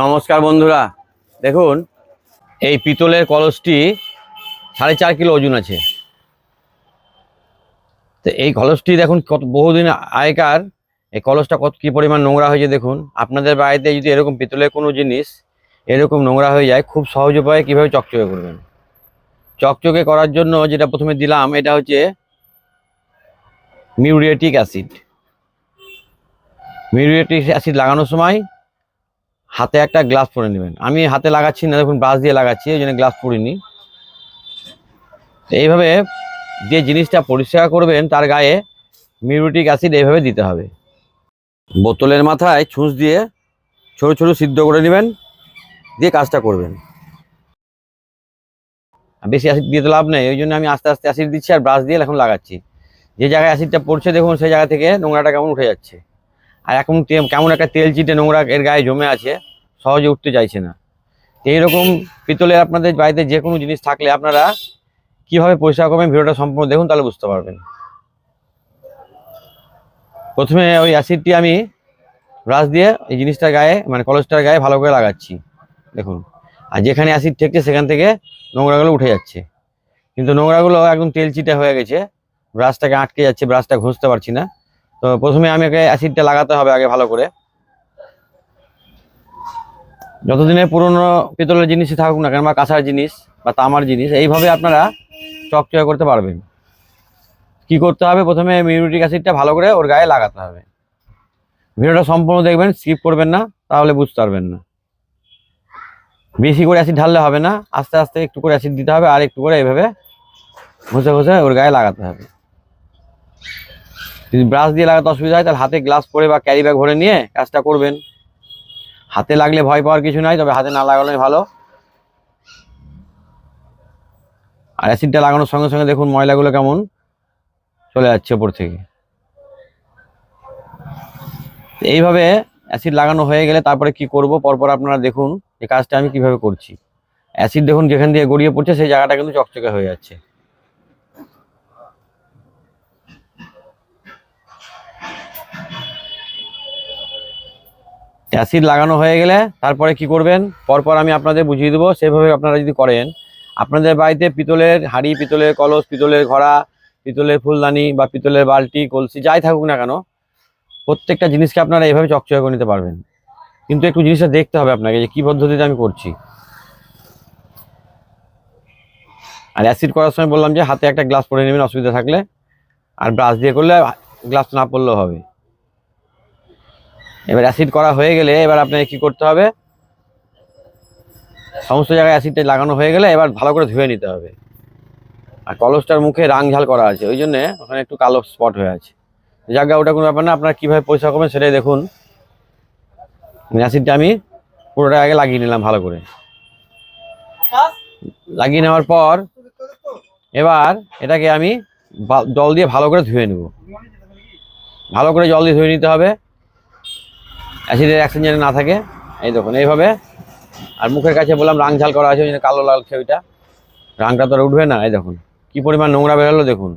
নমস্কার বন্ধুরা। দেখুন, এই পিতলের কলসটি সাড়ে চার কিলো ওজন আছে। তো এই কলসটি দেখুন, কত বহুদিন আগেকার এই কলসটা কত কী পরিমাণ নোংরা হয়েছে দেখুন। আপনাদের বাড়িতে যদি এরকম পিতলের কোনো জিনিস এরকম নোংরা হয়ে যায়, খুব সহজ উপায়ে কীভাবে চকচকে করবেন? চকচকে করার জন্য যেটা প্রথমে দিলাম, এটা হচ্ছে মিউরিয়েটিক অ্যাসিড। মিউরিয়েটিক অ্যাসিড লাগানোর সময় হাতে একটা গ্লাস পরে নেবেন। আমি হাতে লাগাচ্ছি না, দেখুন ব্রাশ দিয়ে লাগাচ্ছি ওই জন্য গ্লাস পরিনি। এইভাবে যে জিনিসটা পরিষ্কার করবেন, তার গায়ে মিউরিটিক অ্যাসিড এইভাবে দিতে হবে। বোতলের মাথায় ছুঁচ দিয়ে ছোট ছোট সিদ্ধ করে নেবেন, দিয়ে কাজটা করবেন। বেশি অ্যাসিড দিয়ে তো লাভ নেই, ওই জন্য আমি আস্তে আস্তে অ্যাসিড দিচ্ছি আর ব্রাশ দিয়ে এখন লাগাচ্ছি। যে জায়গায় অ্যাসিডটা পড়ছে, দেখুন সেই জায়গা থেকে নোংরাটা কেমন উঠে যাচ্ছে। আর এখন কেমন একটা তেল চিটে নোংরা এর গায়ে জমে আছে, সহজে উঠতে চাইছে না। এইরকম পিতলের আপনাদের বাড়িতে যে কোনো জিনিস থাকলে আপনারা কীভাবে পরিষ্কার করবেন, ভিডিওটা সম্পূর্ণ দেখুন, তাহলে বুঝতে পারবেন। প্রথমে ওই অ্যাসিডটি আমি ব্রাশ দিয়ে এই জিনিসটার গায়ে মানে কলসটার গায়ে ভালো করে লাগাচ্ছি। দেখুন, আর যেখানে অ্যাসিড ঠেকছে, সেখান থেকে নোংরাগুলো উঠে যাচ্ছে। কিন্তু নোংরাগুলো একদম তেল চিটে হয়ে গেছে, ব্রাশটাকে আটকে যাচ্ছে, ব্রাশটা ঘষতে পারছি না। তো প্রথমে আমি আগে অ্যাসিডটা লাগাতে হবে আগে ভালো করে। যতদিনের পুরনো পিতলের জিনিসই থাকুক না কেন বা কাঁসার জিনিস বা তামার জিনিস, এইভাবে আপনারা চকচকে করতে পারবেন। কি করতে হবে? প্রথমে মিউরিটিক অ্যাসিডটা ভালো করে ওর গায়ে লাগাতে হবে। ভিডিওটা সম্পূর্ণ দেখবেন স্কিপ করবেন না, তাহলে বুঝতে পারবেন না। বেশি করে অ্যাসিড ঢাললে হবে না, আস্তে আস্তে একটু করে অ্যাসিড দিতে হবে আর একটু করে এইভাবে ঘষে ঘষে ওর গায়ে লাগাতে হবে। যদি ব্রাশ দিয়ে লাগাতে অসুবিধা হয়, তাহলে হাতে গ্লাস পরে বা ক্যারি ব্যাগ ভরে নিয়ে কাজটা করবেন। হাতে লাগলে ভয় পাওয়ার কিছু নাই, তবে হাতে না লাগানোই ভালো। আর অ্যাসিডটা লাগানোর সঙ্গে সঙ্গে দেখুন ময়লাগুলো কেমন চলে যাচ্ছে ওপর থেকে। এইভাবে অ্যাসিড লাগানো হয়ে গেলে তারপরে কি করব? পরপর আপনারা দেখুন এই কাজটা আমি কীভাবে করছি। অ্যাসিড দেখুন যেখান দিয়ে গড়িয়ে পড়ছে, সেই জায়গাটা কিন্তু চকচকে হয়ে যাচ্ছে। অ্যাসিড লাগানো হয়ে গেলে তারপরে কি করবেন? পরপর আমি আপনাদের বুঝিয়ে দেবো। সেভাবে আপনারা যদি করেন, আপনাদের বাড়িতে পিতলের হাঁড়ি, পিতলের কলস, পিতলের ঘড়া, পিতলের ফুলদানি বা পিতলের বালতি, কলসি, যাই থাকুক না কেন, প্রত্যেকটা জিনিসকে আপনারা এইভাবে চকচকে করে নিতে পারবেন। কিন্তু একটু জিনিসটা দেখতে হবে আপনাকে যে কী পদ্ধতিতে আমি করছি। আর অ্যাসিড করার সময় বললাম যে হাতে একটা গ্লাস পরে নেবেন, অসুবিধা থাকলে। আর ব্রাশ দিয়ে করলে গ্লাস না পড়লেও হবে। এবার অ্যাসিড করা হয়ে গেলে এবার আপনাকে কি করতে হবে? সমস্ত জায়গায় অ্যাসিডটা লাগানো হয়ে গেলে এবার ভালো করে ধুয়ে নিতে হবে। আর কলসটার মুখে রাং ঝাল করা আছে, ওই জন্যে ওখানে একটু কালো স্পট হয়ে আছে। জায়গা ওটা কোনো ব্যাপার না, আপনারা কীভাবে পরিষ্কার করবেন সেটাই দেখুন। অ্যাসিডটা আমি পুরোটা আগে লাগিয়ে নিলাম ভালো করে। লাগিয়ে নেওয়ার পর এবার এটাকে আমি জল দিয়ে ভালো করে ধুয়ে নেব। ভালো করে জল দিয়ে ধুয়ে নিতে হবে। অ্যাসিডের অ্যাকশন যেন না থাকে। এই দেখুন, এইভাবে। আর মুখের কাছে বললাম রাং ঝাল করা আছে ওই জন্য কালো লাগছে ওইটা। রাংটা তো উঠবে না, এই দেখুন। কি পরিমাণ নোংরা বেরোলো, দেখুন।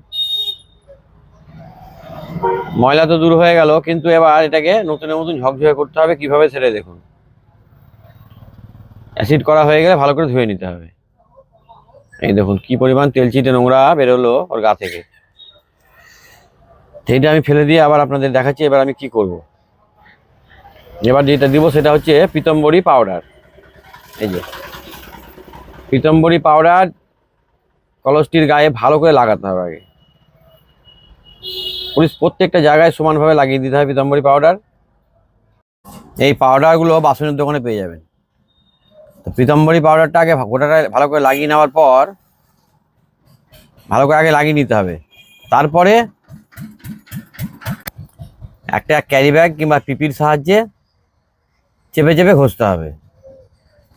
ময়লা তো দূর হয়ে গেল, কিন্তু এবার এটাকে নতুনের মতন ঝকঝকে করতে হবে, কীভাবে সেটা দেখুন। অ্যাসিড করা হয়ে গেলে ভালো করে ধুয়ে নিতে হবে। এই দেখুন, কি পরিমাণ তেল চিটে নোংরা বেরোলো ওর গা থেকে। সেইটা আমি ফেলে দিয়ে আবার আপনাদের দেখাচ্ছি, এবার আমি কি করব। এবার যেটা দিব সেটা হচ্ছে পিতম্বরী পাউডার। এই যে। পিতম্বরী পাউডার কলসটির গায়ে ভালো করে লাগাতে হবে আগে। প্রত্যেকটা জায়গায় সমানভাবে লাগিয়ে দিতে হবে পিতাম্বরী পাউডার। এই পাউডারগুলো বাসনের দোকানে পেয়ে যাবেন। তো পিতাম্বরী পাউডারটা আগে গোটাটা ভালো করে লাগিয়ে নেওয়ার পর ভালো করে আগে লাগিয়ে নিতে হবে। তারপরে একটা ক্যারি ব্যাগ কিংবা পিপির সাহায্যে চেপে চেপে ঘষতে হবে।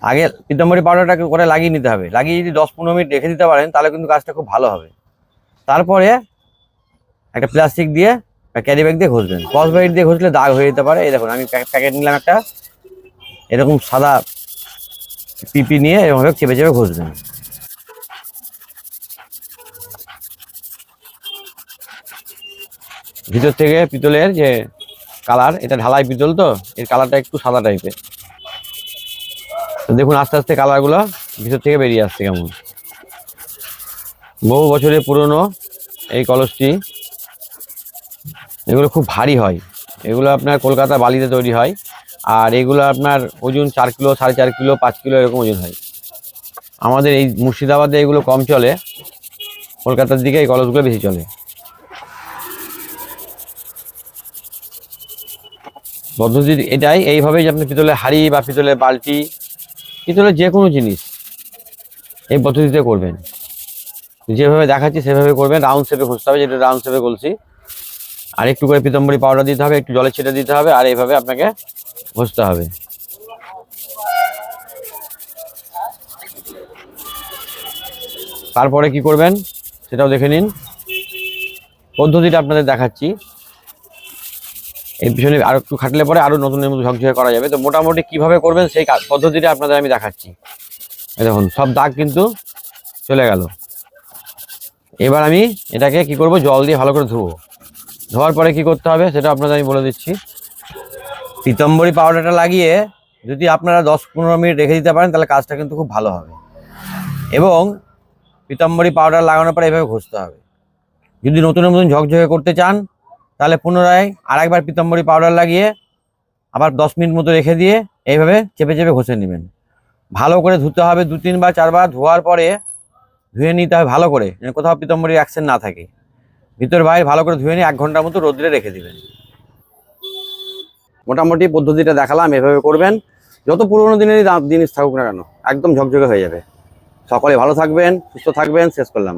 আগে পিতাম্বরী পাউডারটাকে করে লাগিয়ে নিতে হবে। লাগিয়ে যদি দশ পনেরো মিনিট রেখে দিতে পারেন, তাহলে কিন্তু কাজটা খুব ভালো হবে। তারপরে একটা প্লাস্টিক দিয়ে ক্যারি ব্যাগ দিয়ে ঘষবেন। কস ব্যাগ দিয়ে ঘষলে দাগ হয়ে যেতে পারে। এই দেখুন, আমি প্যাকেট নিলাম একটা। এরকম সাদা পিপি নিয়ে এরকমভাবে চেপে চেপে ঘষবেন। ভিতর থেকে পিতলের যে কালার, এটা ঢালাই পিতল তো, এর কালারটা একটু সাদা টাইপের দেখুন আস্তে আস্তে কালারগুলো ভিতর থেকে বেরিয়ে আসছে কেমন। বহু বছরের পুরনো এই কলসটি, এগুলো খুব ভারী হয়। এগুলো আপনার কলকাতা বালিতে তৈরি হয়, আর এগুলো আপনার ওজন চার কিলো, সাড়ে চার কিলো, পাঁচ কিলো এরকম ওজন হয়। আমাদের এই মুর্শিদাবাদে এগুলো কম চলে, কলকাতার দিকে এই কলসগুলো বেশি চলে। পদ্ধতি এটাই, এইভাবেই আপনি পিতলের হাঁড়ি বা পিতলের বালতি, পিতলের যে কোনো জিনিস এই পদ্ধতিতে করবেন। যেভাবে দেখাচ্ছি সেভাবে করবেন রাউন্ড শেপে খুঁজতে হবে, যেটা রাউন্ড শেপে বলছি। আর একটু করে পিতম্বরী পাউডার দিতে হবে, একটু জলের ছিটে দিতে হবে, আর এইভাবে আপনাকে ঘষতে হবে। তারপরে কি করবেন, সেটাও দেখে নিন। পদ্ধতিটা আপনাদের দেখাচ্ছি। এর পিছনে আরও একটু খাটলে পরে আরও নতুনের মতো ঝকঝকে করা যাবে। তো মোটামুটি কীভাবে করবেন সেই পদ্ধতিটা আপনাদের আমি দেখাচ্ছি। দেখুন, সব দাগ কিন্তু চলে গেল। এবার আমি এটাকে কি করব, জল দিয়ে ভালো করে ধুবো। ধোয়ার পরে কি করতে হবে, সেটা আপনাদের আমি বলে দিচ্ছি। পিতম্বরী পাউডারটা লাগিয়ে যদি আপনারা দশ পনেরো মিনিট রেখে দিতে পারেন, তাহলে কাজটা কিন্তু খুব ভালো হবে। এবং পিতাম্বরী পাউডার লাগানোর পরে এভাবে ঘষতে হবে। যদি নতুনের নতুন ঝকঝকে করতে চান তাহলে পুনরায় আর একবার পিতাম্বরী পাউডার লাগিয়ে আবার দশ মিনিট মতো রেখে দিয়ে এইভাবে চেপে চেপে ঘষে নেবেন। ভালো করে ধুতে হবে দু তিনবার চারবার ধোয়ার পরে ধুয়ে নিতে হবে ভালো করে, যেন কোথাও পিতাম্বরী অ্যাকশন না থাকে। ভিতর বাইরে ভালো করে ধুয়ে নিয়ে এক ঘণ্টার মতো রোদ্রে রেখে দেবেন। মোটামুটি পদ্ধতিটা দেখালাম, এভাবে করবেন। যত পুরোনো দিনেরই জিনিস থাকুক না কেন, একদম ঝকঝকে হয়ে যাবে। সকলে ভালো থাকবেন, সুস্থ থাকবেন, শেষ করলাম।